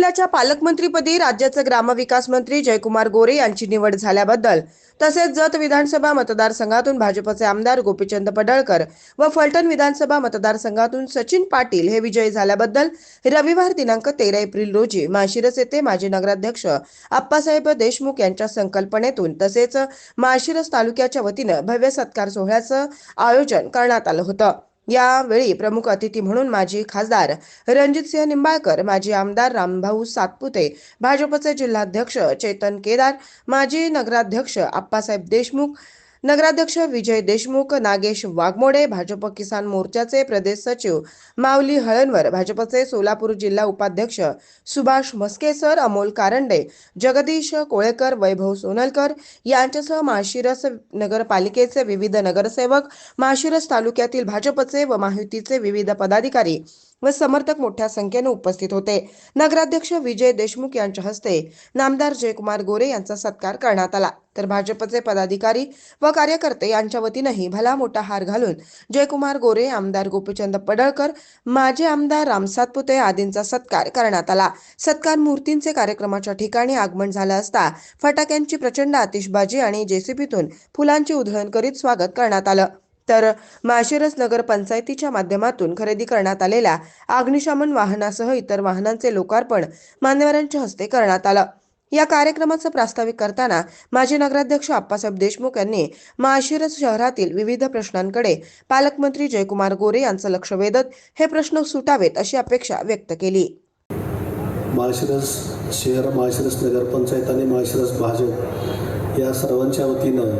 जिल्ह्याच्या पालकमंत्रीपदी राज्याचे ग्रामविकास मंत्री जयकुमार गोरे यांची निवड झाल्याबद्दल तसेच जत विधानसभा मतदारसंघातून भाजपचे आमदार गोपीचंद पडळकर व फलटण विधानसभा मतदारसंघातून सचिन पाटील हे विजयी झाल्याबद्दल रविवार दिनांक तेरा एप्रिल रोजी माशिरस येथे माजी नगराध्यक्ष आप्पासाहेब देशमुख यांच्या संकल्पनेतून तसेच माशिरस तालुक्याच्या वतीनं भव्य सत्कार सोहळ्याचं आयोजन करण्यात आलं होतं. यावेळी प्रमुख अतिथी म्हणून माजी खासदार रणजितसिंह निंबाळकर माजी आमदार रामभाऊ सातपुते भाजपचे जिल्हाध्यक्ष चेतन केदार माजी नगराध्यक्ष आप्पासाहेब देशमुख नगराध्यक्ष विजय देशमुख नागेश वाघमोडे भाजप किसान मोर्चाचे प्रदेश सचिव माऊली हळणवर भाजपचे सोलापूर जिल्हा उपाध्यक्ष सुभाष मस्केसर अमोल कारंडे जगदीश कोळेकर वैभव सोनलकर यांच्यासह माशिरस नगरपालिकेचे विविध नगरसेवक माशिरस तालुक्यातील भाजपचे व माहितीचे विविध पदाधिकारी व समर्थक मोठ्या संख्येने उपस्थित होते. नगराध्यक्ष विजय देशमुख यांच्या हस्ते नामदार जयकुमार गोरे यांचा सत्कार करण्यात आला. तर भाजपचे पदाधिकारी व कार्यकर्ते यांच्या वतीनंही भला मोठा हार घालून जयकुमार गोरे आमदार गोपीचंद पडळकर माजी आमदार राम सातपुते आदींचा सत्कार करण्यात आला. सत्कार मूर्तींचे कार्यक्रमाच्या ठिकाणी आगमन झालं असता फटाक्यांची प्रचंड आतिषबाजी आणि जेसीबीतून फुलांची उधळण करीत स्वागत करण्यात आलं. तर माशिरस नगर पंचायतीच्या माध्यमातून खरेदी करण्यात आलेल्या अग्निशमन वाहनासह इतर वाहनांचे लोकार्पण मान्यवरांच्या हस्ते करण्यात आलं. या कार्यक्रमाचं प्रास्ताविक करताना माजी नगराध्यक्ष आप्पासाहेब देशमुख यांनी माशिरस शहरातील विविध प्रश्नांकडे पालकमंत्री जयकुमार गोरे यांचं लक्ष वेधत हे प्रश्न सुटावेत अशी अपेक्षा व्यक्त केली. माळशिरस शहर माळशिरस नगरपंचायत आणि माळशिरस भाजप या सर्वांच्या वतीनं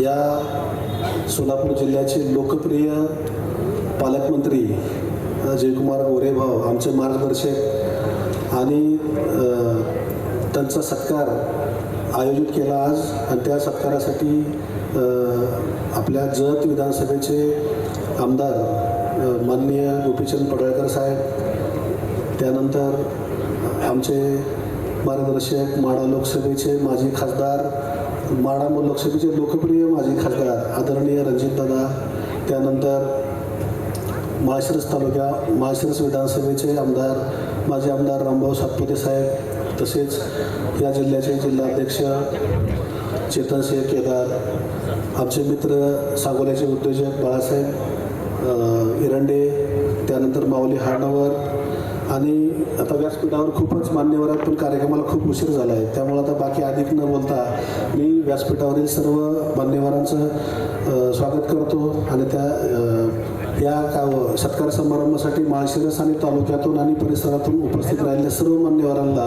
या सोलापूर जिल्ह्याचे लोकप्रिय पालकमंत्री जयकुमार गोरेभाव आमचे मार्गदर्शक आणि त्यांचा सत्कार आयोजित केला आज आणि त्या सत्कारासाठी आपल्या जत विधानसभेचे आमदार माननीय गोपीचंद पडळकर साहेब त्यानंतर आमचे मार्गदर्शक माडा लोकसभेचे माजी खासदार माडा लोकसभेचे लोकप्रिय माजी खासदार आदरणीय रणजितदादा त्यानंतर माळशिरस तालुक्या माळशिरस विधानसभेचे आमदार माजी आमदार रामभाऊ सातपुते साहेब तसेच या जिल्ह्याचे जिल्हाध्यक्ष चेतनसिंह केदार आमचे मित्र सांगोल्याचे उद्योजक बाळासाहेब इरंडे त्यानंतर माऊली हार्डवर आणि आता व्यासपीठावर खूपच मान्यवर पण कार्यक्रमाला खूप उशीर झाला आहे त्यामुळे आता बाकी अधिक न बोलता मी व्यासपीठावरील सर्व मान्यवरांचं स्वागत करतो आणि त्या या का सत्कार समारंभासाठी माळशिरस आणि तालुक्यातून आणि परिसरातून उपस्थित राहिलेल्या सर्व मान्यवरांना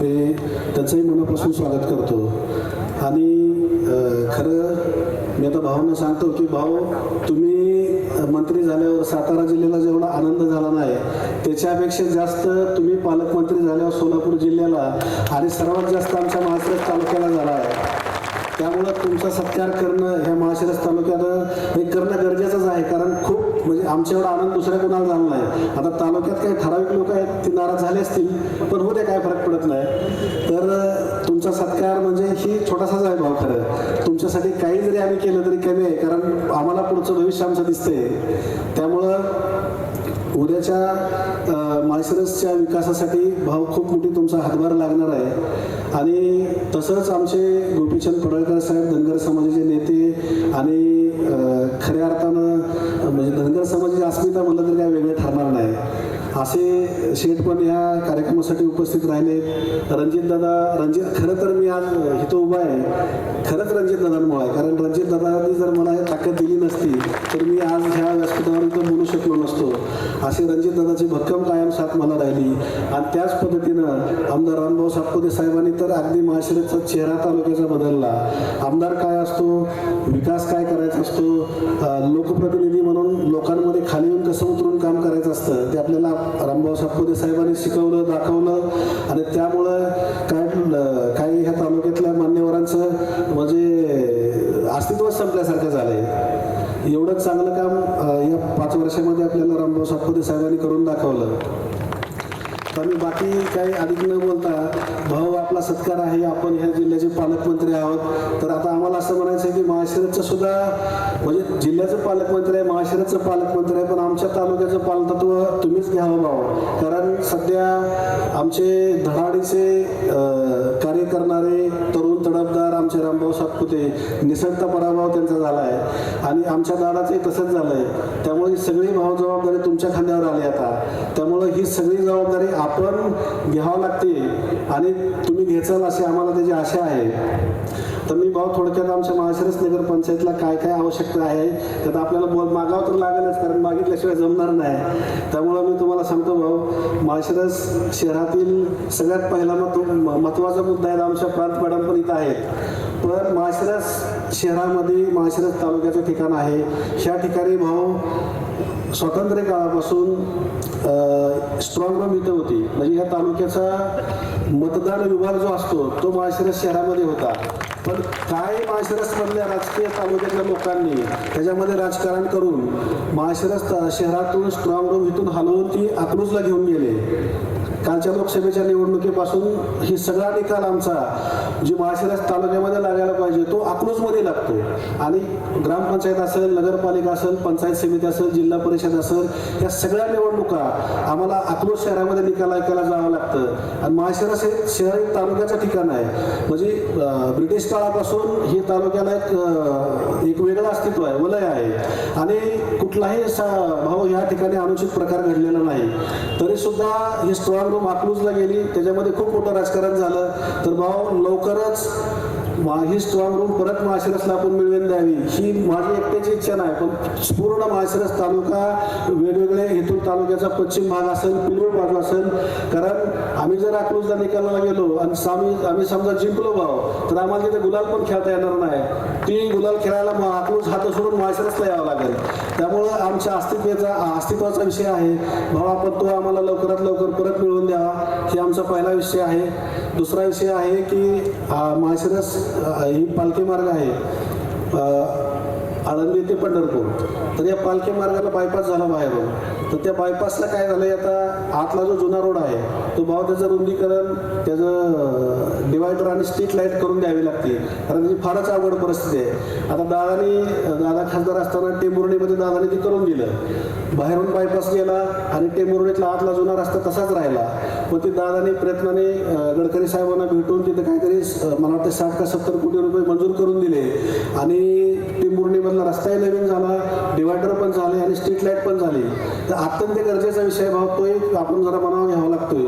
मी त्यांचंही मनापासून स्वागत करतो. आणि खरं मी आता भावांना सांगतो की भाऊ तुम्ही मंत्री झाल्यावर सातारा जिल्ह्याला जेवढा आनंद झाला नाही त्याच्यापेक्षा जास्त तुम्ही पालकमंत्री झाल्यावर सोलापूर जिल्ह्याला आणि सर्वात जास्त आमच्या माळशिरस तालुक्याला झाला आहे. त्यामुळं तुमचा सत्कार करणं ह्या माळशिरस तालुक्यात हे करणं गरजेचंच आहे कारण खूप म्हणजे आमच्या एवढा आनंद दुसऱ्या कोणाला झाला नाही. आता तालुक्यात काही ठराविक लोक आहेत ते नाराज झाले असतील पण होते काय फरक पडत नाही. तर तुमचा सत्कार म्हणजे ही छोटासाच आहे भाऊ खरं. तुमच्यासाठी काही जरी आम्ही केलं तरी कमी आहे कारण आम्हाला पुढचं भविष्य आमचं दिसतंय. त्यामुळं उद्याच्या माळशिरसच्या विकासासाठी भाऊ खूप मोठी तुमचा हातभार लागणार आहे. आणि तसंच आमचे गोपीचंद पडळकर साहेब धनगर समाजाचे नेते आणि खऱ्या अर्थानं म्हणजे धनगर समाजाची अस्मिता म्हणलं तरी काय वेगळं ठरणार नाही. असे शेठ पण या कार्यक्रमासाठी उपस्थित राहिले. रणजित दादा रणजित खरं तर मी आज इथं उभा आहे. खरंच रणजित दादांमुळे आहे. कारण रणजित दादांनी जर मला ताकद दिली नसती तर मी आज ह्या व्यासपीठावर इथं बोलू शकलो नसतो. असे रणजित दादाची भक्कम कायम साथ मला राहिली. आणि त्याच पद्धतीनं आमदार रामभाऊ सातपुते साहेबांनी तर अगदी माळशिरसचा चेहरा तालुक्याचा बदलला. आमदार काय असतो? विकास काय करायचा असतो? लोकप्रतिनिधी म्हणून लोकांना असतं. ते आपल्याला रामभाऊ सातपुते साहेबांनी शिकवलं दाखवलं आणि त्यामुळं काय काही ह्या तालुक्यातल्या मान्यवरांचं म्हणजे अस्तित्व संपल्यासारखं झालंय. एवढं चांगलं काम या पाच वर्षामध्ये आपल्याला रामभाऊ सातपुते साहेबांनी करून दाखवलं. तर मी बाकी काही अधिक न बोलता भाऊ आपला सत्कार आहे आपण ह्या जिल्ह्याचे पालकमंत्री आहोत. तर आता आम्हाला असं म्हणायचं आहे की महाशिरतचं सुद्धा म्हणजे जिल्ह्याचं पालकमंत्री आहे महाशिरतचं पालकमंत्री आहे पण आमच्या तालुक्याचं पालकत्व तुम्हीच घ्यावं हो भाऊ. कारण सध्या आमचे धडाडीचे कार्य करणारे तरुण आमचे सातपुते निसटता पराभव त्यांचा झाला आहे आणि आमच्या दादाचंही तसंच झालं आहे त्यामुळे ही सगळी भाव जबाबदारी तुमच्या खांद्यावर आली आता. त्यामुळं ही सगळी जबाबदारी आपण घ्यावं लागते आणि तुम्ही घेचाल अशी आम्हाला त्याची आशा आहे. तर मी भाऊ थोडक्यात आमच्या महाशिरस नगर पंचायतला काय काय आवश्यकता आहे त्यात आपल्याला बोल मागावं तर लागेलच कारण मागितल्याशिवाय जमणार नाही. त्यामुळं मी तुम्हाला सांगतो भाऊ माळशिरस शहरातील सगळ्यात पहिला महत्त्व महत्त्वाचा मुद्दा आहे आमच्या प्रांत मॅडम पण इथं आहेत. पण माळशिरस शहरामध्ये माळशिरस तालुक्याचं ठिकाण आहे. ह्या ठिकाणी भाऊ स्वातंत्र्य काळापासून स्ट्रॉंग रूम इथं होती. म्हणजे या तालुक्याचा मतदान विभाग जो असतो तो माळशिरस शहरामध्ये होता. पण काय माळशिरसमधल्या राजकीय तालुक्यातल्या लोकांनी त्याच्यामध्ये राजकारण करून माळशिरस शहरातून स्ट्रॉंग रूम इथून हलवून ती अकलूजला घेऊन गेले? कालच्या लोकसभेच्या निवडणुकीपासून ही सगळा निकाल आमचा जी माळशिरस तालुक्यामध्ये लागायला पाहिजे तो अकलूजमध्ये लागतो आणि ग्रामपंचायत असेल नगरपालिका असेल पंचायत समिती असेल जिल्हा परिषद असेल या सगळ्या निवडणुका आम्हाला अकलूज शहरामध्ये निकाल ऐकायला जावं लागतं. आणि माळशिरस हे शहर एक तालुक्याचं ठिकाण आहे. म्हणजे ब्रिटिश काळापासून हे तालुक्याला एक एक वेगळं अस्तित्व आहे वलय आहे. आणि कुठलाही सा भाऊ या ठिकाणी अनुचित प्रकार घडलेला नाही. तरी सुद्धा हे स्ट्रॉंग रूम गेली. त्याच्यामध्ये खूप मोठं राजकारण झालं. तर भाऊ लवकरच ही स्ट्रॉंग परत माळशिरसला आपण मिळवून द्यावी. ही माझी एकट्याची इच्छा नाही पण पूर्ण माळशिरस तालुका वेगवेगळ्या हेतून तालुक्याचा पश्चिम भाग असेल पूर्व बाजू असेल. कारण आम्ही जर अकलूजला निकालाला गेलो आणि आम्ही आम्ही समजा जिंकलो भाव तर आम्हाला तिथे गुलाल पण खेळता येणार नाही. ती गुलाल खेळायला अकलूज हात सोडून माळशिरसला यावं लागेल. त्यामुळं आमच्या अस्तित्वाचा अस्तित्वाचा विषय आहे. भाव आपण तो आम्हाला लवकरात लवकर परत मिळवून द्यावा. हे आमचा पहिला विषय आहे. दुसरा विषय आहे की आ, माळशिरस ही पालखी मार्ग आहे. आळंदी ते पंढरपूर. तर या पालखी मार्गाला बायपास झाला बाहेरून. तर त्या बायपासला काय झालं आता आतला जो जुना रोड आहे तो भाव त्याचं रुंदीकरण त्याचं डिवायडर आणि स्ट्रीट लाइट करून द्यावी लागते. कारण त्याची फारच अवघड परिस्थिती आहे. आता दादानी दादा खासदार असताना टेंबुर्णीमध्ये दादाने ते करून दिलं. बाहेरून बायपास गेला आणि टेंभुर्णीतला आतला जुना रस्ता तसाच राहिला. मग ते दादाने प्रयत्नाने गडकरी साहेबांना भेटून तिथे काहीतरी मला वाटतं साठ का सत्तर कोटी रुपये मंजूर करून दिले. आणि टिंबुर्णीमधला रस्ताही नवीन झाला डिवायडर पण झाले आणि स्ट्रीट लाइट पण झाली. तर अत्यंत गरजेचा विषय भाव तो एक आपण जरा मनावर घ्यावा लागतोय.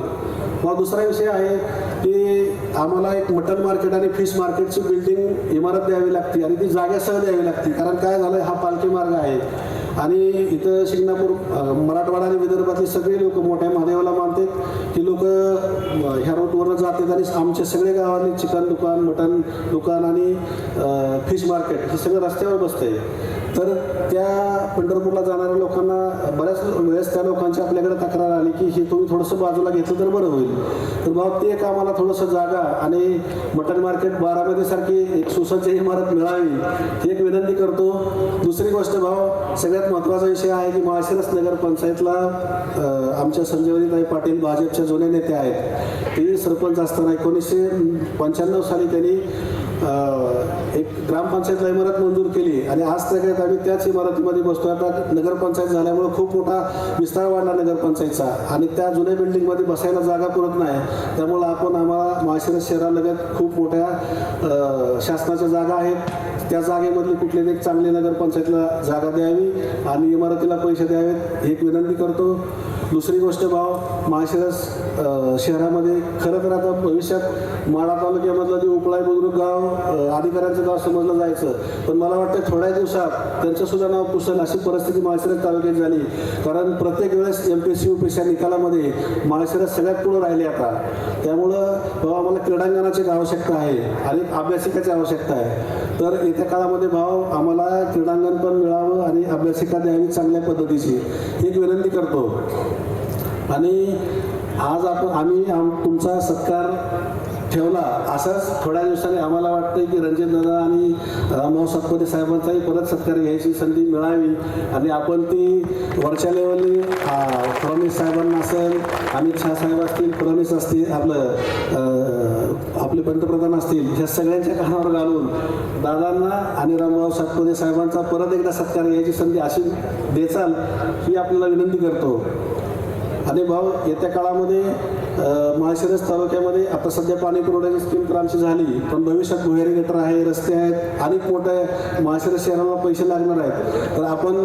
मग दुसरा विषय आहे की आम्हाला एक मटन मार्केट आणि फिश मार्केटची बिल्डिंग इमारत द्यावी लागते आणि ती जागेसह द्यावी लागते. कारण काय झालं हा पालखी मार्ग आहे. आणि इथं शिंगणापूर मराठवाडा आणि विदर्भातले सगळे लोक मोठ्या महादेवाला मानतात. ती लोक ह्या रोडवर जातात आणि आमच्या सगळे गावांनी चिकन दुकान मटन दुकान आणि फिश मार्केट हे सगळं रस्त्यावर बसतंय. तर त्या पंढरपूरला जाणाऱ्या लोकांना बऱ्याच वेळेस त्या लोकांची आपल्याकडे तक्रार आली की हे तुम्ही थोडंसं बाजूला घेतलं तर बरं होईल. तर भाऊ ते एक आम्हाला थोडंसं जागा आणि मटन मार्केट बारामतीसारखी एक सुसज्ज इमारत मिळावी ही एक विनंती करतो. दुसरी गोष्ट भाऊ सगळ्यात महत्त्वाचा विषय आहे की माळशिरस नगर पंचायतला आमच्या संजीवनीताई पाटील भाजपच्या जुने नेते आहेत. ते सरपंच असताना एकोणीसशे पंच्याण्णव साली त्यांनी एक ग्रामपंचायतला इमारत मंजूर केली आणि आज तक आम्ही त्याच इमारतीमध्ये बसतो आता नगरपंचायत झाल्यामुळे खूप मोठा विस्तार वाढला नगरपंचायतचा. आणि त्या जुन्या बिल्डिंगमध्ये बसायला जागा पुरत नाही. त्यामुळं आपण आम्हाला माळशिरस शहरालगत खूप मोठ्या शासनाच्या जागा आहेत. त्या जागेमधली कुठली एक चांगली नगरपंचायतला जागा द्यावी आणि इमारतीला पैसे द्यावेत एक विनंती करतो. दुसरी गोष्ट भाव माळशिरस शहरामध्ये खरं तर आता भविष्यात माळा तालुक्यामधलं जे उपळाई बुद्रुक गाव अधिकाऱ्यांचं गाव समजलं जायचं. पण मला वाटतं थोड्या दिवसात त्यांचं सुद्धा नाव पुसेल अशी परिस्थिती माळशिरस तालुक्यात झाली. कारण प्रत्येक वेळेस M P S C U P S निकालामध्ये माळशिरस सगळ्यात पुढे राहिले आता. त्यामुळं बाबा आम्हाला क्रीडांगणाची आवश्यकता आहे आणि अभ्यासिकाची आवश्यकता आहे. तर येत्या काळामध्ये भाव आम्हाला क्रीडांगण पण मिळावं आणि अभ्यासिका द्यावी चांगल्या पद्धतीची एक विनंती करतो. आणि आज आपण आम्ही आम तुमचा सत्कार ठेवला. असाच थोड्या दिवसांनी आम्हाला वाटतं की रणजित दादा आणि रामभाऊ सातपते साहेबांचाही परत सत्कार घ्यायची संधी मिळावी. आणि आपण ती वरच्या लेवलनी फडणवीस साहेबांना असेल अमित शहा साहेब असतील फडणवीस असतील आपलं आपले पंतप्रधान असतील ह्या सगळ्यांच्या कानावर घालून दादांना आणि रामभाऊ सातपते साहेबांचा परत एकदा सत्कार घ्यायची संधी अशी देचाल ही आपल्याला विनंती करतो. आणि भाऊ येत्या काळामध्ये माळशिरस तालुक्यामध्ये आता सध्या पाणी पुरवठ्याची स्कीम तर आमची झाली पण भविष्यात भुयारी गटर आहे रस्ते आहेत अनेक मोठे माळशिरस शहराला पैसे लागणार आहेत. तर आपण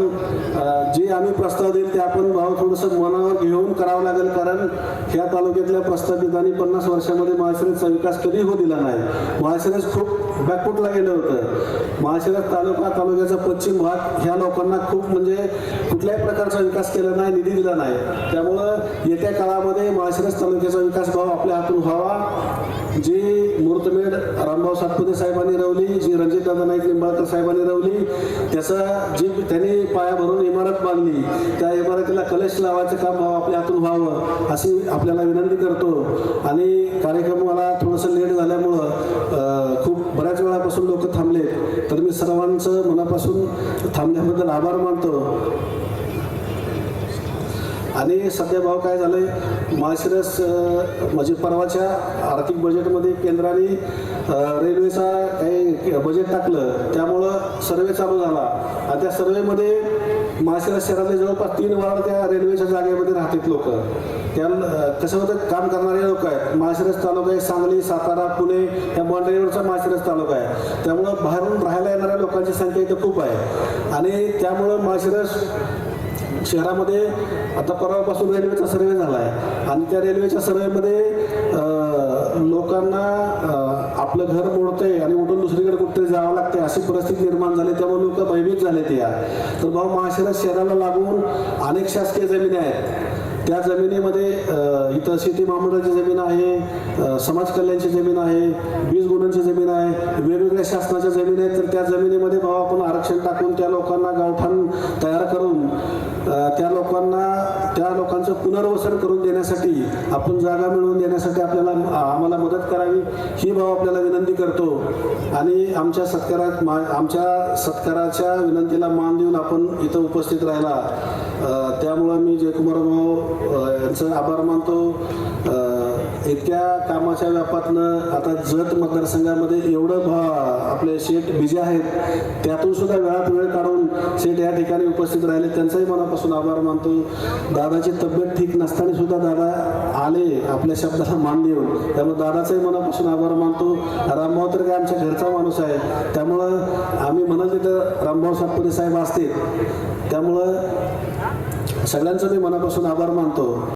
जे आम्ही प्रस्ताव देईल ते आपण भाव थोडंसं मनावर घेऊन करावं लागेल कारण ह्या तालुक्यातल्या प्रस्थापितांनी पन्नास वर्षामध्ये माळशिरसचा विकास कधी होऊ दिला नाही. माळशिरस खूप बॅकफूटला गेलं होतं. माळशिरस तालुका तालुक्याचा पश्चिम भाग ह्या लोकांना खूप म्हणजे कुठल्याही प्रकारचा विकास केला नाही निधी दिला नाही. त्यामुळं येत्या काळामध्ये माळशिरस तालुक्याचा विकास भाव आपल्या हातून व्हावा. जी मूर्तमेढ रामभाऊ सातपुते साहेबांनी रवली जी रणजितदादा नाईक निंबाळकर साहेबांनी रवली त्याचं जी त्यांनी पाया भरून इमारत बांधली त्या इमारतीला कलश लावायचं काम भाव आपल्या हातून व्हावं अशी आपल्याला विनंती करतो. आणि कार्यक्रमाला थोडंसं लेट झाल्यामुळं अं, खूप बऱ्याच वेळापासून लोक थांबले तर मी सर्वांचं मनापासून थांबल्याबद्दल आभार मानतो. आणि सध्या भाव काय झालंय? माळशिरस म्हणजे परवाच्या आर्थिक बजेटमध्ये केंद्राने रेल्वेचा काही बजेट टाकलं. त्यामुळं सर्वे चालू झाला. आणि त्या सर्वेमध्ये माळशिरस शहरातले जवळपास तीन वार त्या रेल्वेच्या जागेमध्ये राहतात लोक. त्या कसं होतं काम करणारे लोक आहेत. माळशिरस तालुका आहे सांगली सातारा पुणे या बॉन्ड्रीवरचा माळशिरस तालुका आहे. त्यामुळं बाहेरून राहायला येणाऱ्या लोकांची संख्या इथं खूप आहे. आणि त्यामुळं माळशिरस शहरामध्ये आता परवापासून रेल्वेचा सर्वे झाला आहे आणि त्या रेल्वेच्या सर्वेमध्ये लोकांना आपलं घर मोडतंय आणि उठून दुसरीकडे कुठेतरी जावं लागते अशी परिस्थिती निर्माण झाली त्यामुळे लोक भयभीत झाले ते या. तर भाऊ महाशिरा शहराला लागून अनेक शासकीय जमिनी आहेत. त्या जमिनीमध्ये इथं शेती महामंडळाची जमीन आहे समाज कल्याणची जमीन आहे वीज गुणांची जमीन आहे वेगवेगळ्या शासनाच्या जमीन आहेत तर त्या जमिनीमध्ये भाव आपण आरक्षण टाकून त्या लोकांना गावठाण तयार करून त्या लोकांना त्या लोकांचं पुनर्वसन करून देण्यासाठी आपण जागा मिळवून देण्यासाठी आपल्याला आम्हाला मदत करावी ही भाव आपल्याला विनंती करतो. आणि आमच्या सत्कारात मा आमच्या सत्काराच्या विनंतीला मान देऊन आपण इथं उपस्थित राहिला. त्यामुळं मी जयकुमार भाऊ यांचं आभार मानतो. इतक्या कामाच्या व्यापातनं आता जत मतदारसंघामध्ये एवढं भा आपले शेठ बिजे आहेत त्यातून सुद्धा वेळात वेळ काढून शेठ या ठिकाणी उपस्थित राहिले. त्यांचाही मनापासून आभार मानतो. दादाची तब्येत ठीक नसताना सुद्धा दादा आले आपल्या शब्दाला मान देऊन. त्यामुळे दादाचाही मनापासून आभार मानतो. रामभाऊ तर काय आमच्या घरचा माणूस आहे. त्यामुळं आम्ही म्हणत तिथं रामभाऊ सातपुरे साहेब असतील. त्यामुळं सगळ्यांचं मी मनापासून आभार मानतो.